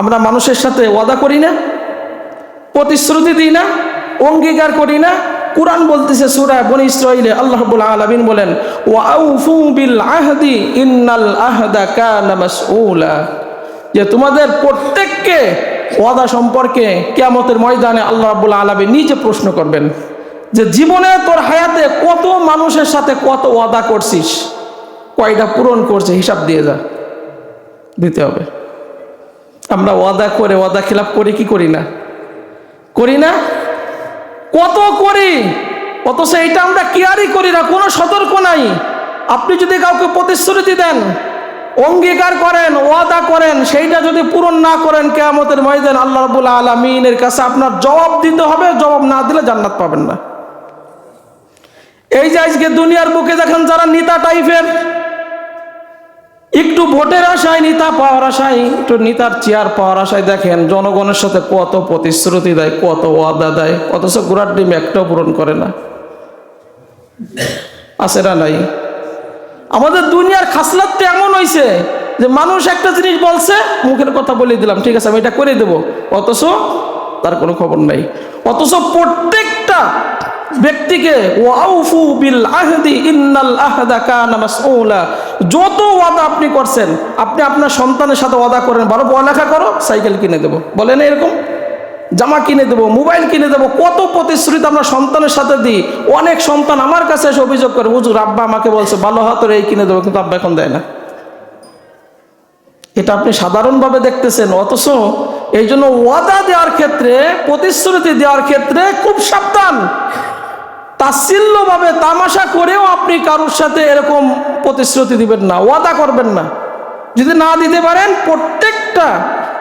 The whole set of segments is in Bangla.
আমরা মানুষের সাথে ওয়াদা করি না, প্রতিশ্রুতি দিই না, অঙ্গীকার করি না। কোরআন বলতেছে সুরা বনি ইসরাইলে আল্লাহ রাব্বুল আলামিন বলেন ওয়াউফু বিল আহদি ইন্নাল আহদা কানা মাসউলা। যে তোমাদের প্রত্যেককে ওয়াদা সম্পর্কে কিয়ামতের ময়দানে আল্লাহ রাব্বুল আলামিন নিজে প্রশ্ন করবেন, যে জীবনে তোর হায়াতে কত মানুষের সাথে কত ওয়াদা করছিস? কয়টা পূরণ করছে? হিসাব দিয়ে যা, দিতে হবে। আমরা ওয়াদা করে, ওয়াদা খিলাপ করি কি করি না? করি না? কত করি? অথচ এটা আমরা কেয়ারই করি না, কোনো সতর্ক নাই। আপনি যদি কাউকে প্রতিশ্রুতি দেন, অঙ্গীকার করেন, ওয়াদা করেন, সেইটা যদি পূরণ না করেন, কেয়ামতের ময়দান আল্লাহ রাবুল আলমিনের কাছে আপনার জবাব দিতে হবে, জবাব না দিলে জান্নাত পাবেন না। এই যে আজকে দুনিয়ার বুকে দেখেন যারা নিতা টাইপের একটু ভোটের আশায়, নেতা পাওয়ার আশায়, একটু নেতার চেয়ার পাওয়ার আশায় দেখেন, জনগণের সাথে কত প্রতিশ্রুতি দেয়, কত ওয়াদা দেয়, অথচ গোড়ার ডিম একটাও পূরণ করে না। আছে না নাই? আমাদের দুনিয়ার খাসলাতটা এমন হয়েছে যে মানুষ একটা জিনিস বলছে, মুখের কথা বলে দিলাম, ঠিক আছে, আমি এটা করে দেবো। অথচ তার কোনো খবর নাই। অথচ প্রত্যেকটা ব্যক্তিকে, ওয়াউফু বিল আহদি ইন্নাল আহদা যত ওয়াদা আপনি করছেন, আপনি আপনার সন্তানের সাথে ওয়াদা করেন ভালো পড়ালেখা করো, সাইকেল কিনে দেবো। বলেন এরকম? জামা কিনে দেবো, মোবাইল কিনে দেবো, কত প্রতিশ্রুতি আমরা সন্তানের সাথে দিই। অনেক সন্তান আমার কাছে এসে অভিযোগ করে, হুজুর, আব্বা আমাকে বলছে, ভালো হাতের এই কিনে দেবো। কিন্তু আব্বা এখন দেয় না। এটা আপনি সাধারণভাবে দেখতেছেন, অথচ এই জন্য ওয়াদা দেওয়ার ক্ষেত্রে, প্রতিশ্রুতি দেওয়ার ক্ষেত্রে খুব সাবধান। তাচ্ছিল্যভাবে তামাশা করেও আপনি কারোর সাথে এরকম প্রতিশ্রুতি দিবেন না, ওয়াদা করবেন না। যদি না দিতে পারেন, প্রত্যেকটা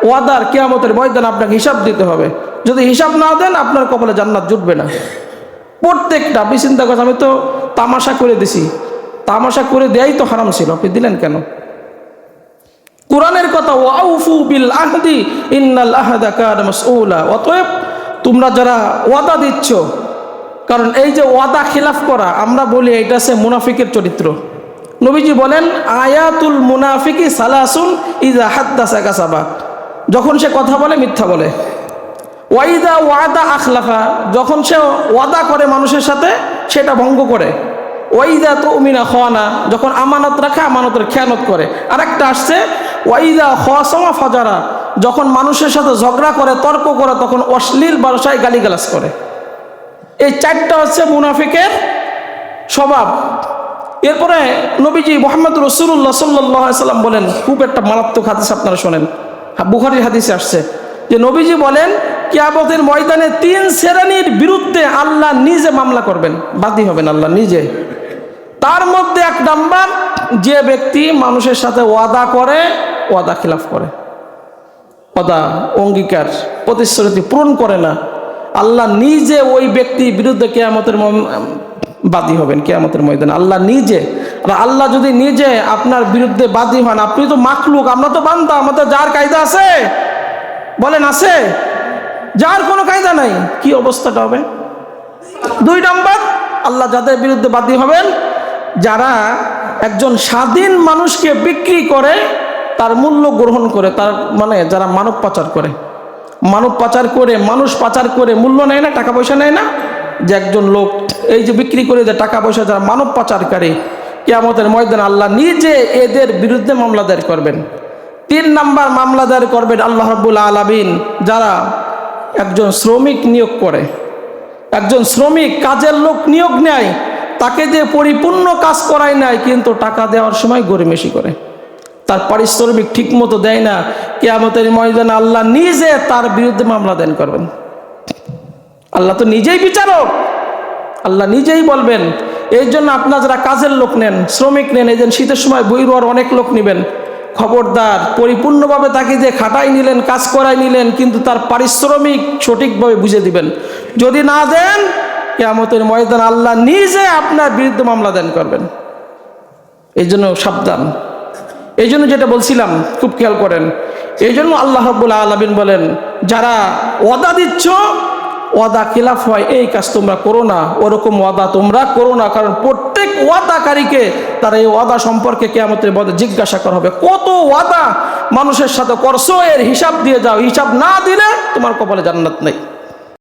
ওয়াদার কেয়ামতের ময়দান আপনাকে হিসাব দিতে হবে। যদি হিসাব না দেন, আপনার কপালে জান্নাত জুটবে না। প্রত্যেকটা, আপনি চিন্তা আমি তো তামাশা করে দিছি। তামাশা করে দেয়াই তো হারাম ছিল, আপনি দিলেন কেন? কোরআনের কথা, ওয়াউফু বিল আহদি, ইন্নাল আহদা কানা মাসউলা। অতএব তোমরা যারা ওয়াদা দিচ্ছ কারণ এই যে ওয়াদা খিলাফ করা, আমরা বলি এটা সে মুনাফিকের চরিত্র। নবীজি বলেন, আয়াতুল মুনাফিকি সালাসুন ইজা হাদ্দাসা কাসাবা। যখন সে কথা বলে, মিথ্যা বলে। ওয়াইদা ওয়াদা আখলাফা, যখন সে ওয়াদা করে মানুষের সাথে, সেটা ভঙ্গ করে। ওয়াইদা তো উমিনা খানা, যখন আমানত রাখে, আমানতের খেয়ানত করে। আরেকটা আসছে ওয়াইদা খোয়াসমা ফাজারা, যখন মানুষের সাথে ঝগড়া করে, তর্ক করে, তখন অশ্লীল বাসায় গালিগালাজ করে। এই চারটা হচ্ছে মুনাফিকের স্বভাব। এরপরে নবীজি মোহাম্মদ রসুল্লাহ সাল্লাহ সাল্লাম বলেন, খুব একটা মারাত্মক হাদিস আপনারা শোনেন। বুখারির হাদিসে আসছে যে নবীজি বলেন, কিয়ামতের ময়দানে তিন শ্রেণির বিরুদ্ধে আল্লাহ নিজে মামলা করবেন। বাদী হবেন আল্লাহ নিজে। তার মধ্যে এক নাম্বার, যে ব্যক্তি মানুষের সাথে ওয়াদা করে, ওয়াদা খিলাফ করে। ওয়াদা অঙ্গীকার, প্রতিশ্রুতি পূরণ করে না। আল্লাহ নিজে ওই ব্যক্তির বিরুদ্ধে কেয়ামতের বাদী হবেন, কেয়ামতের ময়দানে। আল্লাহ নিজে। আর আল্লাহ যদি নিজে আপনার বিরুদ্ধে বাদী হন, আপনি তো মাখলুক, আমরা তো বান্দা, আমাদের যার কায়দা আছে, বলেন আছে, যার কোনো কায়দা নাই, কি অবস্থাটা হবে? দুই নম্বর, আল্লাহ যাদের বিরুদ্ধে বাদী হবেন, যারা একজন স্বাধীন মানুষকে বিক্রি করে, তার মূল্য গ্রহণ করে, তার মানে যারা মানব পাচার করে। মানব পাচার করে, মানুষ পাচার করে, মূল্য নেয় না, টাকা পয়সা নেয় না? যে একজন লোক এই যে বিক্রি করে দেয় টাকা পয়সা যারা মানব পাচারকারী, কেয়ামতের ময়দান আল্লাহ নিজে এদের বিরুদ্ধে মামলা দায়ের করবেন। তিন নাম্বার মামলা দায়ের করবেন আল্লাহ রব্বুল আলমিন, যারা একজন শ্রমিক নিয়োগ করে। একজন শ্রমিক কাজের লোক নিয়োগ নেয়, তাকে যে পরিপূর্ণ কাজ করায় নাই কিন্তু টাকা দেওয়ার সময় গরিমেশি করে। তার পারিশ্রমিক ঠিক মতো দেয় না, কেয়ামতের ময়দানে আল্লাহ নিজে তার বিরুদ্ধে মামলা দেন করবেন। আল্লাহ তো নিজেই বিচারক। আল্লাহ নিজেই বলবেন এই জন্য আপনার যারা কাজের লোক নেন, শ্রমিক নেন, এই জন্য শীতের সময় বই রোয়ার অনেক লোক নেবেন, খবরদার, পরিপূর্ণভাবে তাকে যে খাটাই নিলেন, কাজ করাই নিলেন, কিন্তু তার পারিশ্রমিক সঠিকভাবে বুঝে দিবেন। যদি না দেন, কেয়ামতের ময়দান আল্লাহ নিজে আপনার বিরুদ্ধে মামলা দেন করবেন। এই জন্য সাবধান। এই জন্য যেটা বলছিলাম, খুব খেয়াল করেন। এই জন্য আল্লাহ আলমিন বলেন, যারা ওয়াদা দিচ্ছ, ওয়াদা খিলাফ হয়, এই কাজ তোমরা করো না। ওরকম ওয়াদা তোমরা করো না, কারণ প্রত্যেক ওয়াদাকারীকে তারা এই ওয়াদা সম্পর্কে কেয়ামতের বদে জিজ্ঞাসা করা হবে। কত ওয়াদা মানুষের সাথে করছ, এর হিসাব দিয়ে যাও। হিসাব না দিলে তোমার কপালে জান্নাত নেই।